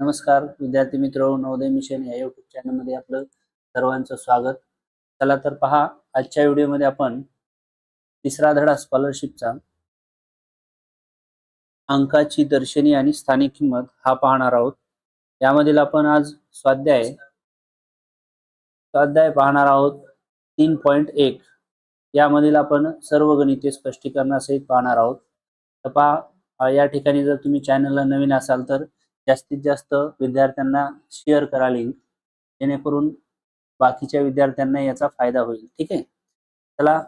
नमस्कार विद्यार्थी मित्र नवोदय मिशन या युट्यूब चॅनलमध्ये आपलं सर्वांचं स्वागत. चला तर पहा आजच्या व्हिडिओमध्ये आपण तिसरा धडा स्कॉलरशिपचा अंकाची दर्शनी आणि स्थानिक किंमत हा पाहणार आहोत. यामधील आपण आज स्वाध्याय स्वाध्याय पाहणार आहोत तीन पॉईंट एक. यामधील आपण सर्व गणिते स्पष्टीकरणासहित पाहणार आहोत. तर पहा या ठिकाणी जर तुम्ही चॅनलला नवीन असाल तर जास्तीत जास्त विद्यार्थ्यांना शेअर करा लिंक जेणेकरून बाकीच्या विद्यार्थ्यांना याचा फायदा होईल. ठीक आहे? चला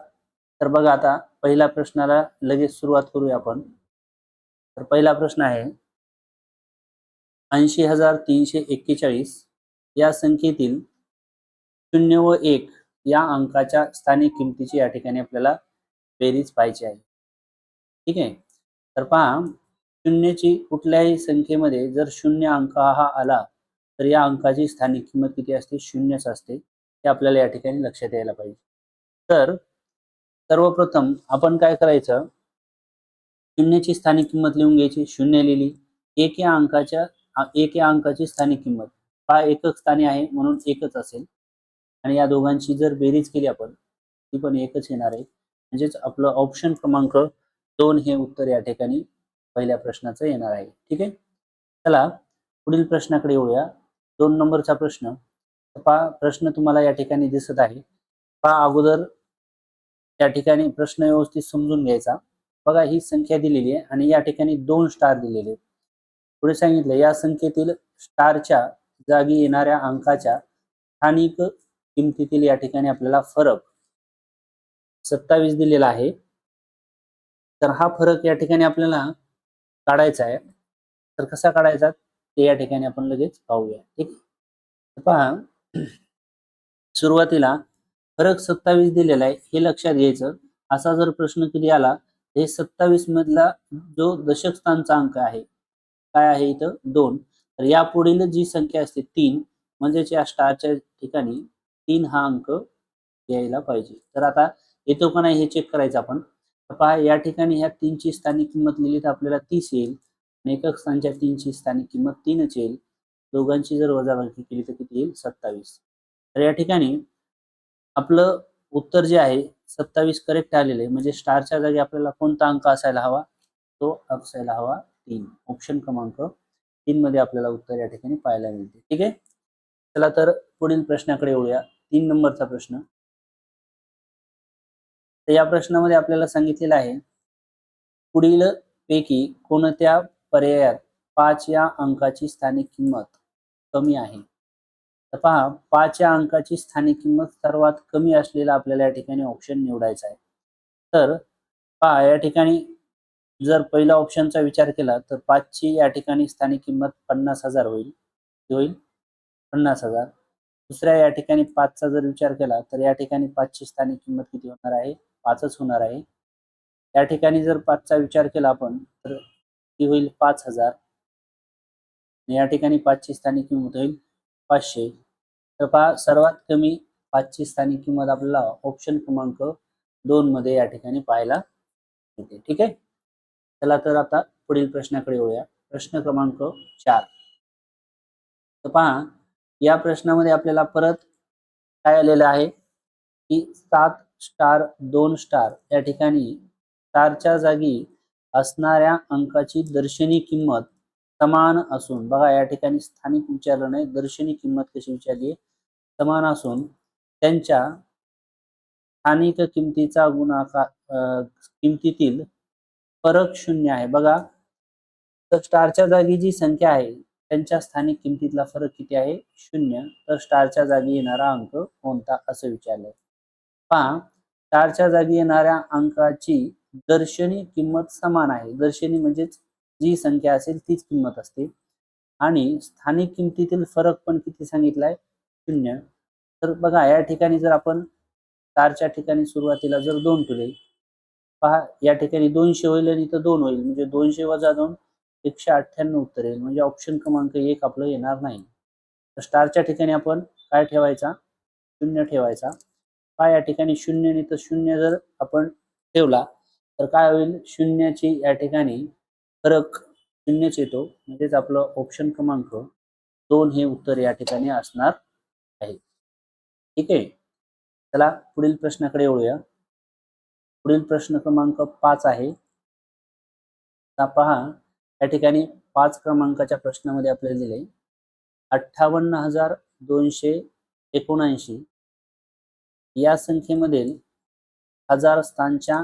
तर बघा आता पहिल्या प्रश्नाला लगेच सुरुवात करूया आपण. तर पहिला प्रश्न आहे ऐंशी हजार तीनशे एक्केचाळीस या संख्येतील शून्य व एक या अंकाच्या स्थानिक किमतीची या ठिकाणी आपल्याला बेरीज पाहिजे आहे. ठीक आहे? तर पहा शून्याची कुठल्याही संख्येमध्ये जर शून्य अंक हा आला तर या अंकाची स्थानिक किंमत किती असते? शून्यच असते. हे आपल्याला या ठिकाणी लक्षात यायला पाहिजे. तर सर्वप्रथम आपण काय करायचं? शून्याची स्थानिक किंमत लिहून घ्यायची. शून्य लिहिली. एक या अंकाच्या एक या अंकाची स्थानिक किंमत. हा एकक स्थानी आहे म्हणून एकच असेल. आणि या दोघांची जर बेरीज केली आपण ती पण एकच येणार आहे. म्हणजेच आपलं ऑप्शन क्रमांक दोन हे उत्तर या ठिकाणी पहिल्या प्रश्नाचं येणार आहे. ठीक आहे? चला पुढील प्रश्नाकडे येऊया. दोन नंबरचा प्रश्न. पहा प्रश्न तुम्हाला या ठिकाणी दिसत आहे. पहा अगोदर या ठिकाणी प्रश्न व्यवस्थित समजून घ्यायचा. बघा ही संख्या दिलेली आहे आणि या ठिकाणी दोन स्टार दिलेले आहेत. पुढे सांगितलं या संख्येतील स्टारच्या जागी येणाऱ्या अंकाच्या स्थानिक किमतीतील या ठिकाणी आपल्याला फरक सत्तावीस दिलेला आहे. तर हा फरक या ठिकाणी आपल्याला काढायचा आहे. तर कसा काढायचा? ते या ठिकाणी आपण लगेच पाहूया. ठीक? पहा. सुरुवातीला फरक सत्तावीस दिलेला आहे हे लक्षात घ्यायचं. असा जर प्रश्न कधी आला हे सत्तावीस मधला जो दशक स्थानचा अंक आहे काय आहे इथं? दोन. तर या पुढील जी संख्या असते तीन. म्हणजेच या स्टारच्या ठिकाणी तीन हा अंक यायला पाहिजे. तर आता येतो का नाही हे चेक करायचं आपण? पहा या ठिकाणी ह्या तीनची स्थानिक किंमत लिहिली तर आपल्याला तीस येईल. आणि एकक स्थानच्या तीनची स्थानिक किंमत तीनच येईल. दोघांची जर वजाबाकी केली तर किती येईल? सत्तावीस. तर या ठिकाणी आपलं उत्तर जे आहे सत्तावीस करेक्ट आलेलं आहे. म्हणजे स्टारच्या जागी आपल्याला कोणता अंक असायला हवा? तो असायला हवा तीन. ऑप्शन क्रमांक तीन मध्ये आपल्याला उत्तर या ठिकाणी पाहायला मिळते. ठीक आहे? चला तर पुढील प्रश्नाकडे येऊया तीन नंबरचा प्रश्न. तर या प्रश्नामध्ये आपल्याला सांगितलेलं आहे पुढील पैकी कोणत्या पर्यायात पाच या अंकाची स्थानिक किंमत कमी आहे? तर पहा पाच या अंकाची स्थानिक किंमत सर्वात कमी असलेला आपल्याला या ठिकाणी ऑप्शन निवडायचा आहे. तर पहा या ठिकाणी जर पहिल्या ऑप्शनचा विचार केला तर पाचची या ठिकाणी स्थानिक किंमत पन्नास हजार होईल. होईल? पन्नास हजार. दुसऱ्या या ठिकाणी पाचचा जर विचार केला तर या ठिकाणी पाचची स्थानिक किंमत किती होणार आहे? पाचच होणार आहे. या ठिकाणी जर पाचचा विचार केला आपण तर ती होईल पाच हजार. या ठिकाणी पाचची स्थानिक किंमत होईल पाचशे. तर पहा सर्वात कमी पाचची स्थानिक किंमत आपल्याला ऑप्शन क्रमांक दोन मध्ये या ठिकाणी पाहायला मिळते. ठीक आहे? चला तर आता पुढील प्रश्नाकडे येऊया. प्रश्न क्रमांक चार. तर पहा या प्रश्नामध्ये आपल्याला परत काय आलेलं आहे? की सात स्टार दोन स्टार या ठिकाणी स्टारच्या जागी असणाऱ्या अंकाची दर्शनी किंमत समान असून बघा या ठिकाणी स्थानिक विचारलं नाही दर्शनी किंमत कशी विचारली समान असून त्यांच्या स्थानिक किमतीचा गुणाकार किमतीतील फरक शून्य आहे. बघा तर स्टारच्या जागी जी संख्या आहे त्यांच्या स्थानिक किमतीतला फरक किती आहे? शून्य. तर स्टारच्या जागी येणारा अंक कोणता? असं विचारलंय. पहा स्टारच्या जागी येणाऱ्या अंकाची दर्शनी किंमत समान आहे. दर्शनी म्हणजेच जी संख्या असेल तीच किंमत असते. आणि स्थानिक किमतीतील फरक पण किती सांगितलाय? शून्य. तर बघा या ठिकाणी जर आपण स्टारच्या ठिकाणी सुरुवातीला जर दोन ठेवले पहा या ठिकाणी दोनशे होईल आणि इथं दोन होईल. म्हणजे दोनशे वजा दोन एकशे अठ्ठ्याण्णव उत्तर येईल. म्हणजे ऑप्शन क्रमांक एक आपलं येणार नाही. तर स्टारच्या ठिकाणी आपण काय ठेवायचा? शून्य ठेवायचा. हा या ठिकाणी शून्य तर शून्य जर आपण ठेवला तर काय होईल? शून्याची या ठिकाणी फरक शून्यच येतो. म्हणजेच आपलं ऑप्शन क्रमांक दोन हे उत्तर या ठिकाणी असणार आहे. ठीक आहे? चला पुढील प्रश्नाकडे वळूया. पुढील प्रश्न क्रमांक पाच आहे. आता पहा या ठिकाणी पाच क्रमांकाच्या प्रश्नामध्ये आपल्याला दिले अठ्ठावन्न हजार दोनशे एकोणऐंशी. या संख्येमधील हजार स्थानच्या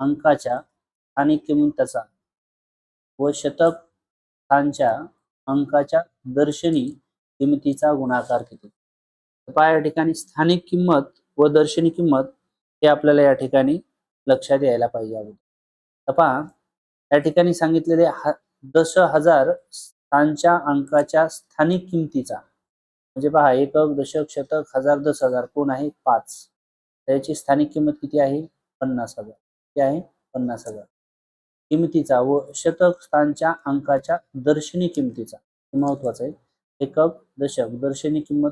अंकाच्या स्थानिक किंमतीचा व शतक स्थानच्या अंकाच्या दर्शनी किंमतीचा गुणाकार किती? तर पहा या ठिकाणी स्थानिक किंमत व दर्शनी किंमत हे आपल्याला या ठिकाणी लक्षात यायला पाहिजे अगोदर. पहा या ठिकाणी सांगितलेले ह दश हजार स्थानच्या अंकाच्या स्थानिक किंमतीचा म्हणजे पहा एकक दशक शतक हजार दस हजार कोण आहे? पाच. त्याची स्थानिक किंमत किती आहे? पन्नास हजार. किती आहे? पन्नास हजार. किमतीचा व शतक स्थानच्या अंकाच्या दर्शनी किमतीचा. महत्त्वाचा महत्वाचं आहे. एकक दशक दर्शनी किंमत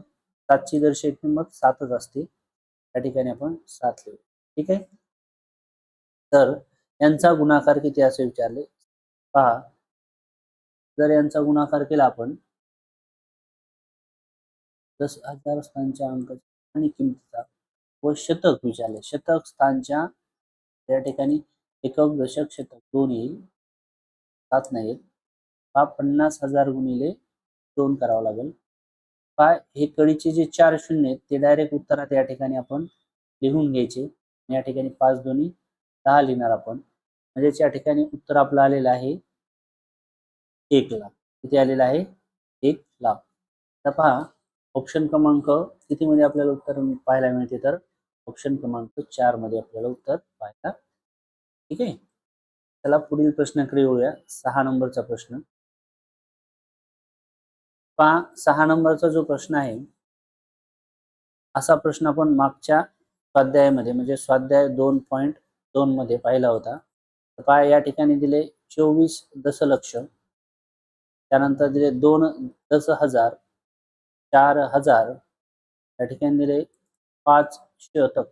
सातची दर्शनी किंमत सातच असते. त्या ठिकाणी आपण सात लिहू. ठीक आहे? तर यांचा गुणाकार किती असे विचारले? पहा. जर यांचा गुणाकार केला आपण दस हजार स्थानच्या अंकाचा आणि किमतीचा व शतक विचारले. शतक स्थानच्या या ठिकाणी एकक दशक शतक दोन येईल सात नाही येत. हा पन्नास हजार गुणिले दोन करावं लागेल. हा हे कडीचे जे चार शून्य आहेत ते डायरेक्ट उत्तरात या ठिकाणी आपण लिहून घ्यायचे. या ठिकाणी पाच दोन्ही दहा लिहिणार आपण. म्हणजेच या ठिकाणी उत्तर आपलं आलेलं आहे एक लाख. किती आलेलं आहे? एक लाख. तर पहा ऑप्शन क्रमांक कितीमध्ये आपल्याला उत्तर पाहायला मिळते तर? ऑप्शन क्रमांक चारमध्ये आपल्याला उत्तर पाहायला ठीक आहे? चला पुढील प्रश्नाकडे येऊया. सहा नंबरचा प्रश्न. पहा सहा नंबरचा जो प्रश्न आहे असा प्रश्न आपण मागच्या स्वाध्यायामध्ये म्हणजे स्वाध्याय दोन पॉईंट दोन मध्ये पाहिला होता. तर पहा या ठिकाणी दिले चोवीस दशलक्ष. त्यानंतर दिले दोन दस हजार चार हजार. या ठिकाणी दिले पाच शतक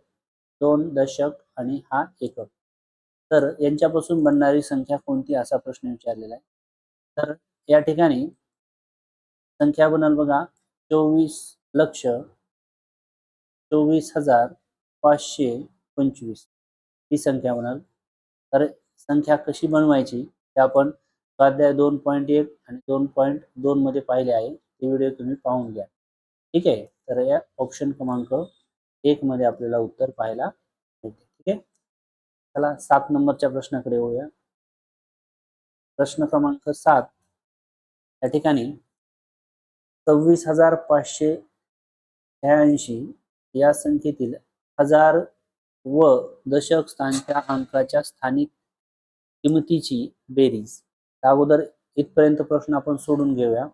दोन दशक आणि हा एकक. तर यांच्यापासून बनणारी संख्या कोणती असा प्रश्न विचारलेला आहे. तर या ठिकाणी संख्या बनल बघा चोवीस लक्ष चोवीस हजार पाचशे पंचवीस ही संख्या बनल. तर संख्या कशी बनवायची ते आपण स्वाध्याय दोन पॉईंट एक आणि दोन पॉईंट दोन मध्ये पाहिले आहे. ते व्हिडिओ तुम्ही पाहून घ्या. ठीक आहे? तर या ऑप्शन क्रमांक एक मध्ये आपल्याला उत्तर पाहायला मिळते ठीक आहे? चला सात नंबरच्या प्रश्नाकडे होऊया प्रश्न क्रमांक सात. या ठिकाणी सव्वीस हजार पाचशे शहाऐंशी या संख्येतील हजार व दशक स्थानच्या अंकाच्या स्थानिक किमतीची बेरीज. अगोदर इथपर्यंत प्रश्न आपण सोडून घेऊया.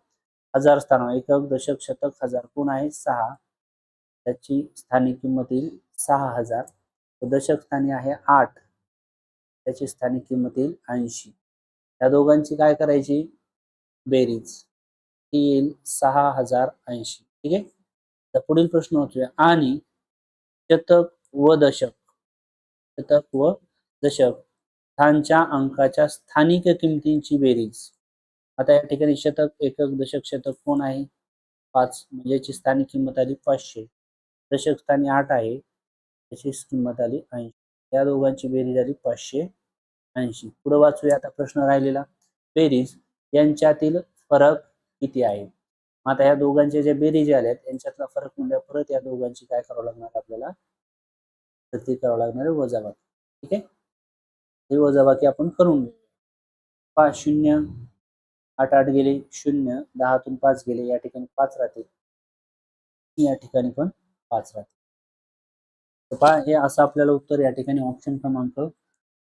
हजार स्थान एकक दशक शतक हजार. कोण आहे? सहा. त्याची स्थानिक किंमत येईल सहा हजार. दशक स्थानी आहे आठ. त्याची स्थानिक किंमत येईल ऐंशी. या दोघांची काय करायची? बेरीज. ती येईल सहा हजार ऐंशी. ठीक आहे? तर पुढील प्रश्न होतोय आणि शतक व दशक. शतक व दशक. स्थानच्या अंकाच्या स्थानिक किमतींची बेरीज. आता या ठिकाणी शतक एकक दशक शतक कोण आहे? पाच म्हणजे याची स्थानिक किंमत आली पाचशे. दशक स्थानी आठ आहे त्याची किंमत आली ऐंशी. या दोघांची बेरीज आली पाचशे ऐंशी. पुढे वाचूया आता प्रश्न राहिलेला. बेरीज यांच्यातील फरक किती आहे? आता या दोघांचे जे बेरीज आल्या यांच्यातला फरक म्हणजे परत या दोघांची काय करावं लागणार आपल्याला? तर ती करावं लागणार आहे वजाबाकी. ठीक आहे? ही वजाबाकी आपण करून घेऊ पाच शून्य आठ आठ गेले शून्य दहातून पाच गेले या ठिकाणी पाच राहते या ठिकाणी पण पाच राहते पहा हे असं आपल्याला उत्तर या ठिकाणी ऑप्शन क्रमांक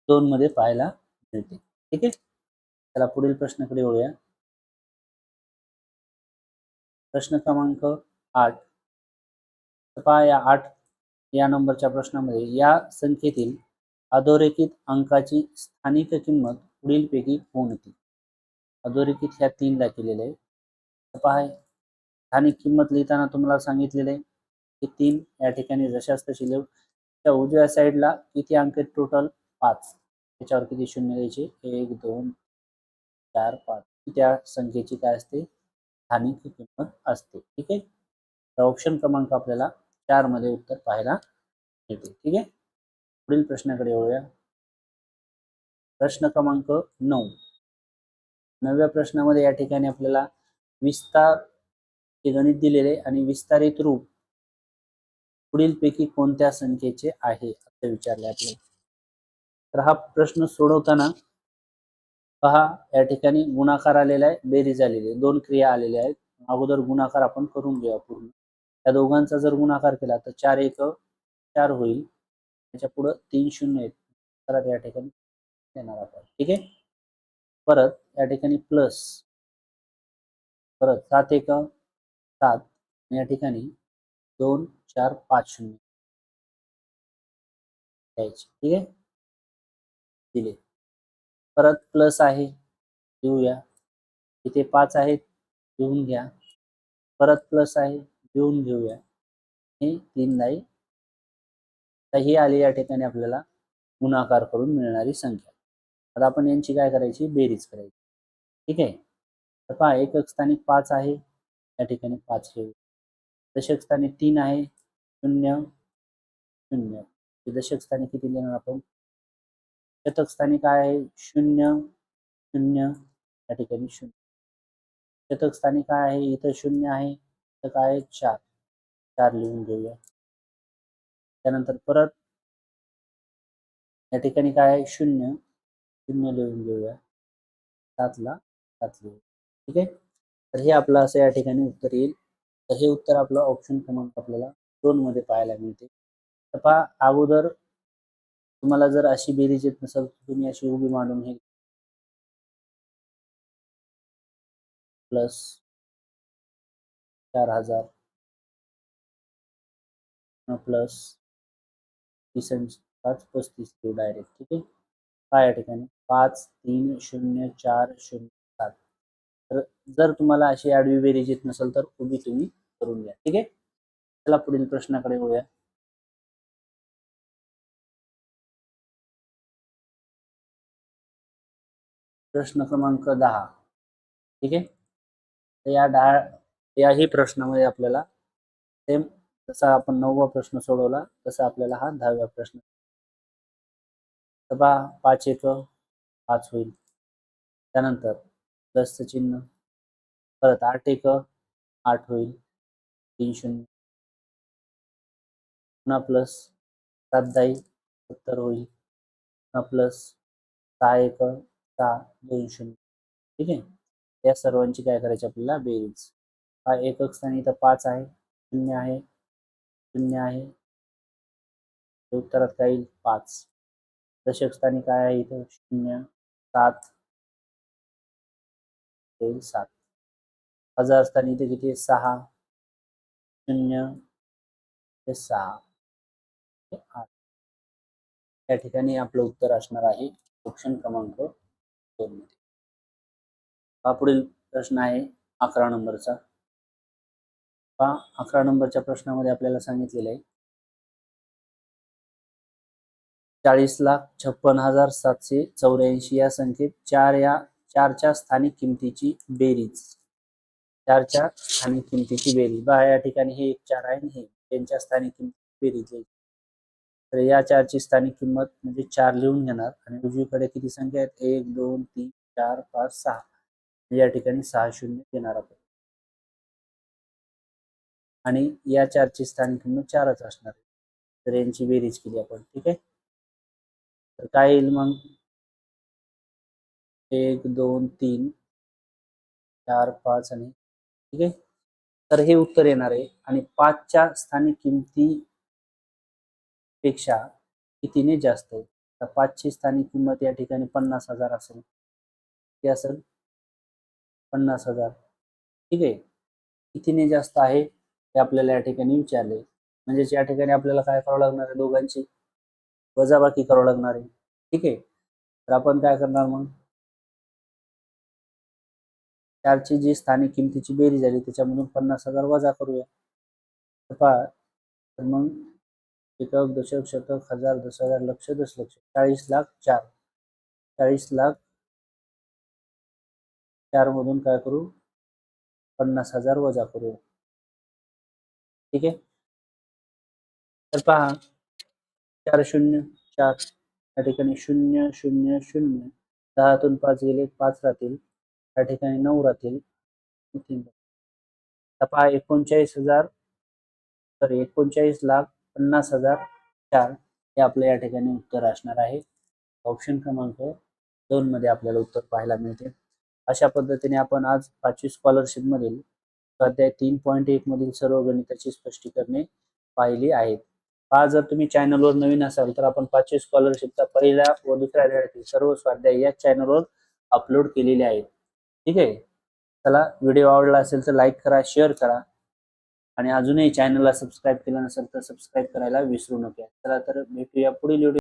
दोन मध्ये पाहायला मिळते. ठीक आहे? त्याला पुढील प्रश्नाकडे वळूया. प्रश्न क्रमांक आठ. पहा या आठ या नंबरच्या प्रश्नामध्ये या संख्येतील अधोरेखित अंकाची स्थानिक किंमत पुढीलपैकी कोणती अधोरेखित ह्या तीनला केलेले आहे पहा स्थानिक किंमत लिहिताना तुम्हाला सांगितलेलं आहे की तीन या ठिकाणी जशाच तशी लिहू त्या उजव्या साईडला किती अंक टोटल पाच. त्याच्यावर किती शून्य द्यायचे? एक दोन चार पाच. त्या संख्येची काय असते? स्थानिक किंमत असते. ठीक आहे? तर ऑप्शन क्रमांक आपल्याला चारमध्ये उत्तर पाहायला मिळते. ठीक आहे? पुढील प्रश्नाकडे वळूया. प्रश्न क्रमांक नऊ. नवव्या प्रश्नामध्ये या ठिकाणी आपल्याला विस्तार हे गणित दिलेले आणि विस्तारित रूप पुढीलपैकी कोणत्या संख्येचे आहे असं विचारले आपल्याला तर हा प्रश्न सोडवताना पहा या ठिकाणी गुणाकार आलेला आहे बेरीज आलेली आहे दोन क्रिया आलेल्या आहेत. अगोदर गुणाकार आपण करून घेऊया पूर्ण. त्या दोघांचा जर गुणाकार केला तर चार एक चार होईल. त्याच्या पुढं तीन शून्य आहेत. या ठिकाणी देणार आपण ठीक आहे? परत या ठिकाणी प्लस परत सात एक सात. आणि या ठिकाणी दोन चार पाच शून्य. द्यायचे ठीक आहे? दिले. परत प्लस आहे. देऊया. इथे पाच आहेत. देऊन घ्या. परत प्लस आहे. देऊन घेऊया. हे तीन नाही. तर ही आली या ठिकाणी आपल्याला गुणाकार करून मिळणारी संख्या. आता आपण यांची काय करायची? बेरीज करायची. ठीक आहे? तर पहा एकक स्थानी पाच आहे. या ठिकाणी पाच ठेवू. दशक स्थानी तीन आहे. शून्य शून्य. दशक स्थानी किती लिहिणार आपण? शतक स्थानी काय आहे? शून्य शून्य. या ठिकाणी शून्य. शतक स्थानी काय आहे? इथं शून्य आहे. तर काय आहे? चार. चार लिहून घेऊया. त्यानंतर परत. या ठिकाणी काय आहे? शून्य. शून्य लिहून घेऊया सातला सात लिहू ठीक आहे? तर हे आपलं असं या ठिकाणी उत्तर येईल. तर हे उत्तर आपलं ऑप्शन क्रमांक आपल्याला दोन मध्ये पाहायला मिळते. तर पहा अगोदर तुम्हाला जर अशी बेरीज येत नसेल तर तुम्ही अशी उभी मांडून हे प्लस चार हजार. प्लस तीस पाच पस्तीस किलो डायरेक्ट ठीक आहे? काय या ठिकाणी. पाच तीन शून्य चार शून्य सात. तर जर तुम्हाला अशी आडवी बेरीज येत नसेल तर उभी तुम्ही करून घ्या. ठीक आहे? चला पुढील प्रश्नाकडे वळूया. प्रश्न क्रमांक दहा. ठीक आहे? तर या दहा याही प्रश्नामध्ये आपल्याला सेम जसा आपण नववा प्रश्न सोडवला तसा आपल्याला हा दहाव्या प्रश्न तर बा पाच एक पाच होईल. त्यानंतर प्लसचं चिन्ह परत आठ एक आठ होईल. तीन शून्य. पुन्हा प्लस सात दाई सत्तर होईल. पुन्हा प्लस सहा एक सहा दोन शून्य. ठीक आहे? या सर्वांची काय करायची आपल्याला? बेरीज. हा एकक स्थानी इथं पाच आहे शून्य आहे शून्य आहे. उत्तरात काय येईल? पाच. दशक स्थानी काय आहे इथं? शून्य सात. येईल सात. हजार स्थानी इथे किती? सहा. शून्य ते सहा. आठ. या ठिकाणी आपलं उत्तर असणार आहे ऑप्शन क्रमांक दोन मध्ये. हा पुढील प्रश्न आहे अकरा नंबरचा. पहा अकरा नंबरच्या प्रश्नामध्ये आपल्याला सांगितलेलं आहे चाळीस लाख छप्पन हजार सातशे चौऱ्याऐंशी या संख्येत चार या चारच्या स्थानिक किमतीची बेरीज. चारच्या स्थानिक किमतीची बेरीज. बा या ठिकाणी हे एक चार आहे हे त्यांच्या स्थानिक किमतीची बेरीज आहे. तर या चारची स्थानिक किंमत म्हणजे चार लिहून घेणार आणि उजवीकडे किती संख्या आहेत? एक दोन तीन चार पाच सहा. या ठिकाणी सहा शून्य देणार आपण आणि या चारची स्थानिक किंमत चारच असणार आहे. तर यांची बेरीज केली आपण. ठीक आहे? तर काय येईल मग? एक दोन तीन चार पाच आणि ठीक आहे? तर हे उत्तर येणार आहे. आणि पाचच्या स्थानिक किमती पेक्षा कितीने जास्त आहे तर पाचची स्थानिक किंमत या ठिकाणी पन्नास हजार असेल. किती असेल? पन्नास हजार. ठीक आहे? कितीने जास्त आहे? हे आपल्याला या ठिकाणी विचारले. म्हणजेच या ठिकाणी आपल्याला काय करावं लागणार आहे दोघांची? वजाबाकी करावं लागणार आहे. ठीक आहे? तर आपण काय करणार मग? चारची जी स्थानिक किमतीची बेरी झाली त्याच्यामधून पन्नास हजार वजा करूया. तर पहा तर मग एकक दशक शतक हजार दस हजार लक्ष दस लक्ष चाळीस लाख चार. चाळीस लाख चार मधून काय करू? पन्नास हजार वजा करू ठीक आहे? तर पहा चार शून्य चार. या ठिकाणी शून्य शून्य शून्य. दहातून पाच गेले पाच राहतील. या ठिकाणी नऊ राहतील. पहा एकोणचाळीस हजार सॉरी एकोणचाळीस लाख पन्नास हजार चार हे आपलं या ठिकाणी उत्तर असणार आहे. ऑप्शन क्रमांक दोन मध्ये आपल्याला उत्तर पाहायला मिळते. अशा पद्धतीने आपण आज पाचवी स्कॉलरशिप मधील स्वाध्याय तीन पॉईंट एक मधील सर्व गणिताची स्पष्टीकरणे पाहिली आहेत. आज जर तुम्ही चॅनलवर नवीन असाल तर आपण पाचवी स्कॉलरशिपचा पहिल्या व दुसऱ्या धड्यातील सर्व स्वाध्याय या चॅनलवर अपलोड केलेले आहेत. ठीक आहे? चला व्हिडिओ आवडला असेल तर लाईक करा शेअर करा. आणि अजूनही चॅनलला सबस्क्राईब केलं नसेल तर सबस्क्राईब करायला विसरू नका. चला तर भेटूया पुढील व्हिडिओ